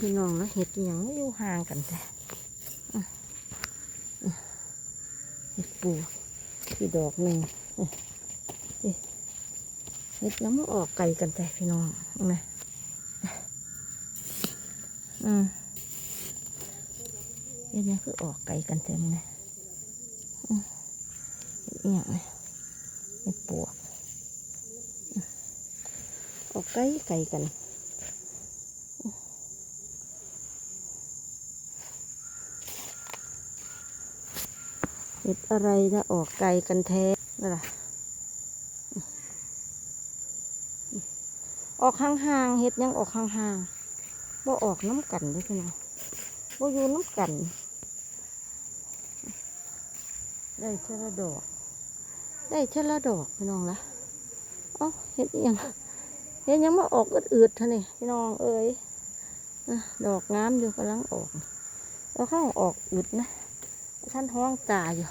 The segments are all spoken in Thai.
พี่น้องนะเห็ดอย่างอยู่ห่างกันแต่เห็ดปูพี่ดอกหนึ่งเห็ดน้ำมันออกไก่กันแต่พี่น้องนะอืมเห็ดเนี้คือออกไก่กันแต่มันนะเห็ดอย่างนะเห็ดปวกอออกไก่ไก่กัน เห็ดอะไรจะออกไกลกันแท้นั่นล่ะออกห่างๆเห็ดยังออกห่างๆบ่ออกน้ำกันด้วยพี่น้องบ่อยู่น้ำกัน ได้เท่าละดอก ได้เท่าละดอกพี่น้องละเอ้าเห็ดยังเห็ดยังมาออกอืดๆท่านี่พี่น้องเอ้ยดอกงามอยู่กำลังออกแล้วข้างออกอืดนะ ท่านห้องตาอยู่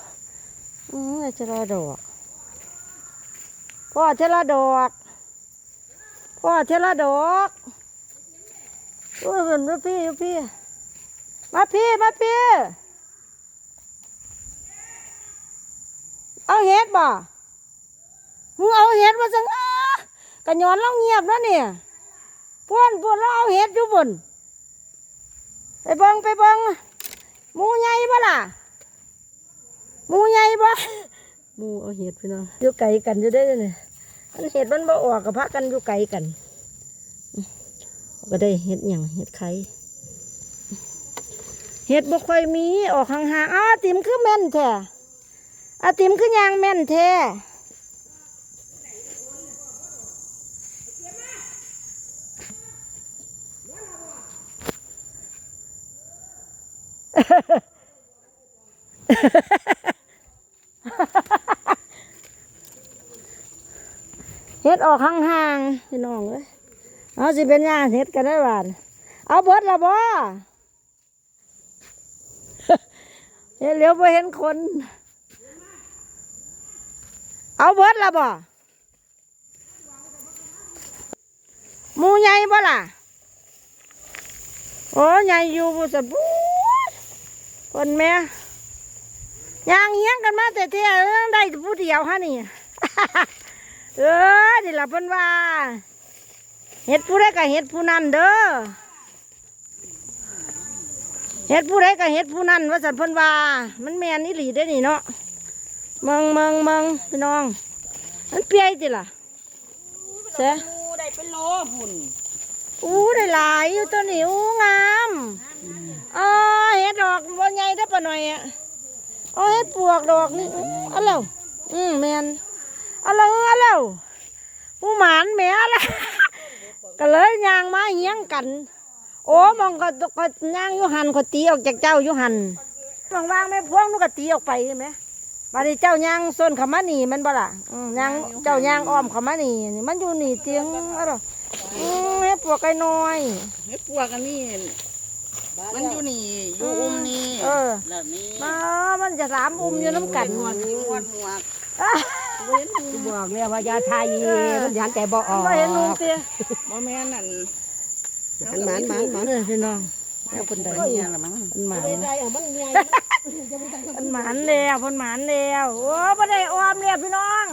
อืมเจรอดอกพ่อเจรอดอกพ่อเจรอดอกโอ้ยเห็นมาพี่พี่ มาพี่มาพี่เอาเห็ดบ่มึงเอาเห็ดมาสังอากะย้อนเราเงียบแล้วเนี่ยพวนพวนเราเอาเห็ดอยู่บนไปเบิงไปเบิงมูใหญ่บ่ล่ะ มูใหญ่บ่มูเอาเห็ดพี่น้องอยู่ไกลกันอยู่ได้เลยอันเห็ดมันบ่ออกกับพระกันอยู่ไกลกัน ก็ได้เห็ดอย่างเห็ดไข่เห็ดบ่ค่อยมีออกห่างๆอ้าติมคือแม่นแท้อาติมคือยางแม่นแท้ เฮ็ดออกห่างๆพี่น้องเอ้ยเอาสิเป็นหยังเฮ็ดกันได้บาดเอาเบิดละบ่เฮ็ดเหลียวไปเห็นคน เอาเบิดละบ่หมูใหญ่บ่ล่ะโอ้ใหญ่อยู่บ่สะบูคนแม่ยางเฮียงกันมาแต่เที่ยเอิ้งได้ผู้เดียวฮะนี่ เออนี่ล่ะเพิ่นว่าเฮ็ดผู้ใดก็เฮ็ดผู้นั้นเด้อเฮ็ดผู้ใดก็เฮ็ดผู้นั้นว่าสันเพิ่นว่า มันแม่นอีหลีได้อนี่เนาะเมืองเมืองเมืองพี่น้อง มันเปียติล่ะเสะงูได้เป็นโลหุ่นอู้ได้หลายอยู่ตัวนี้อู้งามอ๋อเฮ็ดดอกบ่ใหญ่ได้อปะหน่อยอะอ๋อเฮ็ดปวกดอกนี่อู้เอาแล้วอืมแม่นเอาแล้วเอาแล้วผู้หมานแหม่ละก็เลยย่างมาเฮียงกัน โอ้มองก็ก็ย่างอยู่หันก็ตีออกจากเจ้าอยู่หันมองวางไม่พวงนูกก็ตีออกไปใช่ไหมบัดนี้เจ้าย่างส้นเขามานี่แมันบ่ล่ะอืมย่างเจ้าย่างอ้อมเขามานี่นี่มันอยู่นี่เตียงอะไรอืมให้ปวกไก่น้อยเฮ็ดปวกอันนี้มันอยู่นี่อยู่อุ้มนี่เออแล้วนี่มามันจะสามอุ้มอยู่น้ำกันหมวดนี่หมวดหมวก อะเว้นบอกเลยว่ายาไทยมันยันแต่บ่ออกไม่เห็นลุงเตี้ยบ่แม่นนั่นมันหมันหมันหมันเออพี่น้องแล้วคนใดได้เนี่ยละมั้งมันหมานได้อะมันใหญ่มันหมานแล้วมันหมานแล้วโอ้บ่ได้ออมแล้วพี่น้อง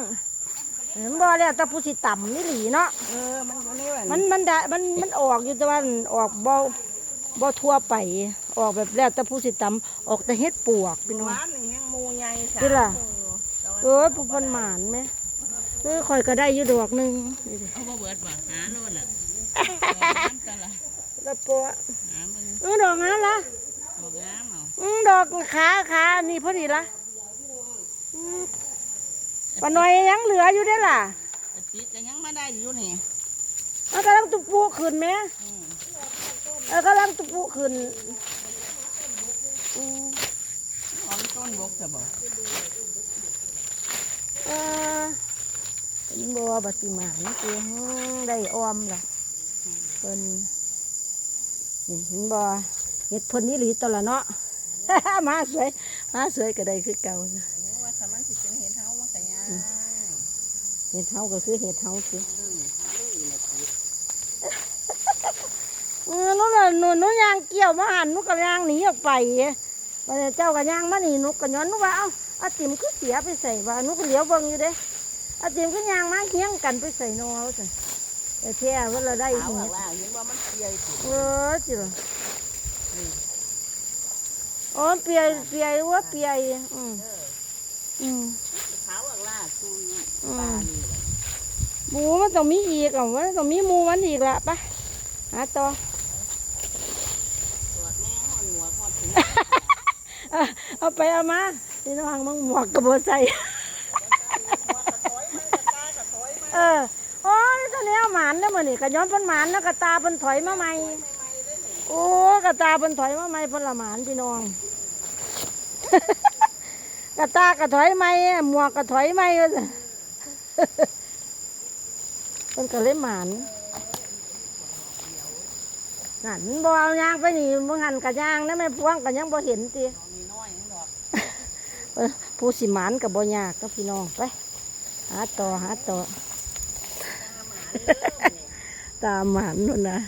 เห็นบ่แล้วแต่ผู้สิต่ำนี่หลีเนาะเออมันอยู่นี่มันมันได้มันมันออกอยู่แต่ว่ามันออกบ่บ่ทั่วไปออกแบบแล้วแต่ผู้สิต่ำออกแต่เฮ็ดปวกพี่น้อง หวานนี่แห้งหมูใหญ่สานี่ล่ะตัว เออผู้เพันหมานไหมเออข่อยก็ได้อยู่ดอกหนึงนี่ดิเอาบ่เบิดบ่หาโลดล่ะน้ำตะละแล้วปวหามึงเออดอกนั้นละเอางามเอาอืมดอกขาขานี่พอดีละอืมปะหน่อยยังเหลืออยู่ได้อล่ะไอ้ติก็ยังมาได้อยู่นี่เอากำลังตุปูขึ้นไหมอืมเออกำลังตุปูขึ้นอืมเของต้นบกซะบ่เออ เป็นบัวบัติมานี่คือได้ออมล่ะเพิ่นนี่เห็นบ่เห็ดเพิ่นนี่หลีตัวละเนาะมาสวยมาสวยก็ได้คือเก่าว่าถ้ามันสิเป็นเห็ดเฮามันก็ยากเห็ดเฮาก็คือเห็ดเฮาสิอืมหาลูกอีกแล้วติเออหนู้นน่ะหนูหนูยางเกี่ยวมาหันหนูก็ยางหนีออกไป ไปเจ้าก็ยางมานี่นูก็ย้อนหนูว่าเอ้าอาติ๋มก็เสียไปใส่ว่านูก็เหลียวเบิ่งอยู่เด้อาติ๋มก็ยางมาเฮี้ยงกันไปใส่นอเอาจ้ะแต่แท้ว่าเราได้เห็ข้างล่าเห็นว่ามันเปียสิเออจิ๋วอ๋อเปียเปียว่าเปียอืมอืมขาวข้างล่างคืออืมปลานี่หมูมันต้องมีอีกอะมันต้องมีมูมันอีกละไปหาต่อตรวจแม่หอนหัวหอถึง เอาเอไปเอามาพี่น้องมึงหมวกกระโบใส่เออโอ้ยตอนนี้เอาหมานแล้วมันนี่กระย้อนเพันหมานแล้วกระตาเพันถอยมาใหม่โอ้กระตาเพันถอยมาใหม่เพันละหมานพี่น้องกระตากระถอยใหม่หมวกกระถอยใหม่เพิ่นก็เลยหมานนั่นบ่เอายางไปนี่บ่หันกระยางนะแม่พวงก็ยังบ่เห็นติ มีน้อยนึงดอก เออ ผู้สิหมานก็บ่ยากก็พี่น้องไปหาต่อหาต่อตามหมานนู่นนะ